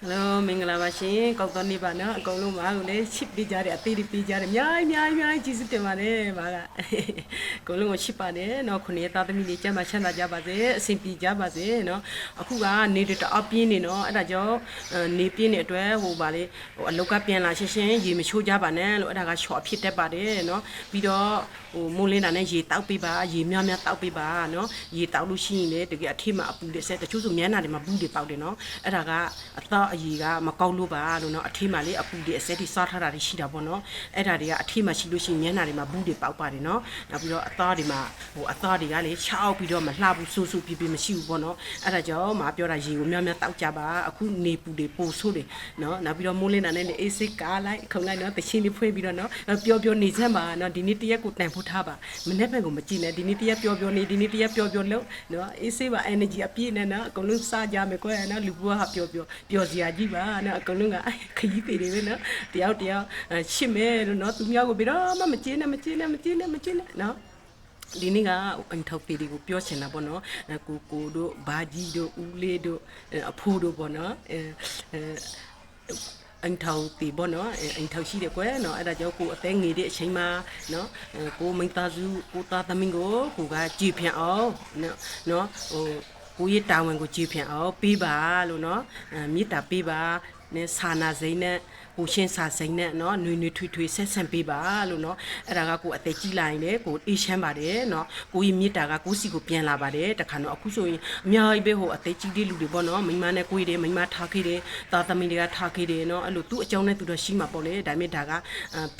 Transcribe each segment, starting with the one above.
ဟယ်လိုမင်္ဂလာပါရှင်ကောက်တော်နေပါနော်အကုန်လုံးပါကိုလေချစ်ပေးကြတယ်အသေးလေးပေးကြတယ်အများကြီးအများကြီးအများကြီးကျေးဇူးတင်ပါတယ်ပါကအကုန်လုံးကိုချစ်ပါတယ်နော်ခုနှစ်သားသမီးလေးကျမ်းမာချမ်းသာကြပါစေအဆင်ပြေကြပါစေနော်အခုကနေတအပြင်းနေနော်အဲ့ဒါကြောင့်နေပြင်းနေအတွက်ဟိုပါလေဟိုအလောက်ကပြန်လာရှင်းရှင်းရေမချိုးကြပါနဲ့လို့အဲ့ဒါကရှော့ဖြစ်တတ်ပါတယ်နော်ပြီးတော့ဟိုမိုးလင်းတာနဲ့ရေတောက်ပေးပါရေများများတောက်ပေးပါနော်ရေတောက်လို့ရှိရင်လေတကယ်အထိမအပူတွေဆက်တချို့ဆိုမျက်နှာတွေမှာဘူးတွေပေါက်တယ်နော်အဲ့ဒါကအတော့အကြီးကမကောက်လို့ပါလို့နော်အထိမှလေအပူတွေအစက်တွေစားထားတာတွေရှိတာပေါ့နော်အဲ့ဒါတွေကအထိမှရှိလို့ရှိရင်မျက်နှာတွေမှာဘူးတွေပေါက်ပါတယ်နော်နောက်ပြီးတော့အသားတွေမှာဟိုအသားတွေကလေချောက်ပြီးတော့မလှဘူးဆူဆူပြပြမရှိဘူးပေါ့နော်အဲ့ဒါကြောင့်မပြောတာရေကိုများများတောက်ကြပါအခုနေပူတွေပိုဆိုးတယ်နော်နောက်ပြီးတော့မိုးလင်းတာနဲ့လေအေးစိတ်ကားလိုက်ခုံလိုက်နော်တချင်းလေးဖွင့်ပြီးတော့နော်ပျော်ပျော်နေစမ်းပါနော်ဒီနေ့တရက်ကိုတန်ဖို့ထားပါမနေ့ဘက်ကိုမကြည့်နဲ့ဒီနေ့တရက်ပျော်ပျော်နေဒီနေ့တရက်ပျော်ပျော်လို့နော်အေးစိတ်ပါ energy အပြည့်နဲ့နော်အကုန်လုံးစားကြမယ်ကွယ်နော်လူဘွားကပျော်ပျော်ပျော်စရာကြီးပါနော်အကုန်လုံးကခရီးသေးတွေပဲနော်တယောက်တယောက်ရှစ်မဲလို့နော်သူများကိုပြီးတော့မမကျင်းနဲ့မကျင်းနဲ့မကျင်းနဲ့မကျင်းနဲ့နော်ဒီနေ့ကအန်ထောက်ပေဒီကိုပြောချင်တာပေါ့နော်ကိုကိုတို့ဘာကြီးတို့ဦးလေးတို့အဖိုးတို့ပေါ့နော်အဲအန်ထောက်တီပေါ့နော်အန်ထောက်ရှိတယ်ကွယ်နော်အဲ့ဒါကြောင့်ကိုအသေးငယ်တဲ့အချိန်မှာနော်ကိုမိသားစုကိုသားသမီးကိုကိုကကြည်ဖြန့်အောင်နော်နော်ဟို ကိုရဲ့တာဝန်ကိုကြည်ဖြန့်အောင်ပေးပါလို့နော်မေတ္တာပေးပါနဲ့စာနာစိမ့်နဲ့ပူရှင်းစာစိမ့်နဲ့နော်နွေနွေထွေထွေဆက်ဆံပေးပါလို့နော်အဲ့ဒါကကိုအသက်ကြီးလာရင်လည်းကိုအေးချမ်းပါတယ်နော်ကိုကြီးမြစ်တာကကိုစီကိုပြန်လာပါတယ်တခါတော့အခုဆိုရင်အများကြီးပဲဟိုအသက်ကြီးတဲ့လူတွေပေါ့နော်မိမနဲ့ကိုကြီးတယ်မိမထားခဲ့တယ်တာသမီးတွေကထားခဲ့တယ်နော်အဲ့လိုသူ့အကြောင်းနဲ့သူတော့ရှိမှာပေါ့လေဒါပေမဲ့ဒါက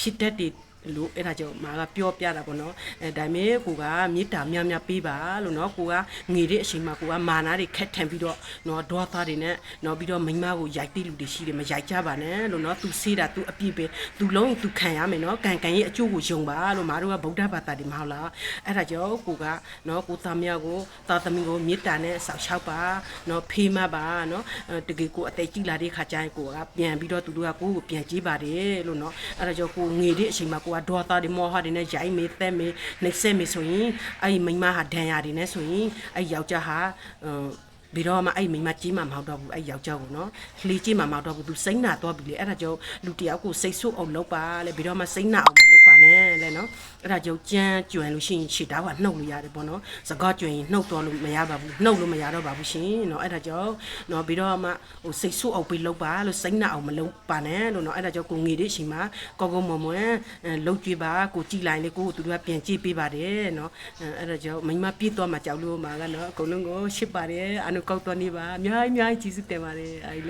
ဖြစ်တတ်တဲ့ လို့အဲ့ဒါကြောင့်မာကပြောပြတာပေါ့နော်အဲဒါပေမဲ့ကိုကမေတ္တာများများပေးပါလို့နော်ကိုကငေတဲ့အချိန်မှာကိုကမာနာတွေခက်ထန်ပြီးတော့နော်ဒေါသတွေနဲ့နော်ပြီးတော့မိန်းမကိုရိုက်တဲ့လူတွေရှိတယ်မရိုက်ကြပါနဲ့လို့နော်သူစေးတာသူအပြည့်ပဲသူလုံးသူခံရမယ်နော်ကံကံရဲ့အကျိုးကိုယုံပါလို့မာတို့ကဗုဒ္ဓဘာသာတွေမဟုတ်လားအဲ့ဒါကြောင့်ကိုကနော်ကိုသားမယားကိုသားသမီးကိုမေတ္တာနဲ့ဆောက်ရှောက်ပါနော်ဖေးမပါနော်တကယ်ကိုအသက်ကြီးလာတဲ့ခါကျရင်ကိုကပြန်ပြီးတော့သူတို့ကကိုကိုပြန်ကြည့်ပါတယ်လို့နော်အဲ့ဒါကြောင့်ကိုငေတဲ့အချိန်မှာကိုကဒေါသတွေမောဟတွေနဲ့ရိုက်မေးသက်မေးနှိပ်စက်မေးဆိုရင်အဲ့ဒီမိန်းမဟာဒဏ်ရာတွေနဲ့ဆိုရင်အဲ့ယောက်ျားဟာအမ်ပြီးတော့မှအဲ့မိမကြီးမှမဟုတ်တော့ဘူးအဲ့ယောက်ျားကိုနော်လှေကြီးမှမဟုတ်တော့ဘူးသူစိမ့်နာတော့ပြီလေအဲ့ဒါကြောင့်လူတယောက်ကိုစိတ်ဆုပ်အောင်လုပ်ပါလေပြီးတော့မှစိမ့်နာအောင်မလု ပ်ပါနဲ့လေနော်အဲ့ဒါကြောင့်ကြမ်းကျွမ်းလို့ရှိရင်ခြေသားကနှုတ်လို့ရတယ်ပေါ့နော်စကားကျွမ်းရင်နှုတ်တော့လို့မရပါဘူးနှုတ်လို့မရတော့ပါဘူးရှင်နော်အဲ့ဒါကြောင့်နော်ပြီးတော့မှဟိုစိတ်ဆုပ်အောင်ပြီးလုပ်ပါလို့စိမ့်နာအောင်မလုပ်ပါနဲ့လို့နော်အဲ့ဒါကြောင့်ကိုငေတဲ့အချိန်မှာကောကောမွန်မွန်လှုပ်ကြည့်ပါကိုကြည်လိုက်လေကိုသူတို့ကပြန်ကြည့်ပေးပါတယ်နော်အဲ့ဒါကြောင့်မိမပြည့်တော့မှကြောက်လို့မှာကနော်အကုန်လုံးကိုရှစ်ပါတယ်အနုကောက်တော်နေပါအများကြီးအများကြီးကျေးဇူးတင်ပါတယ်အဲ့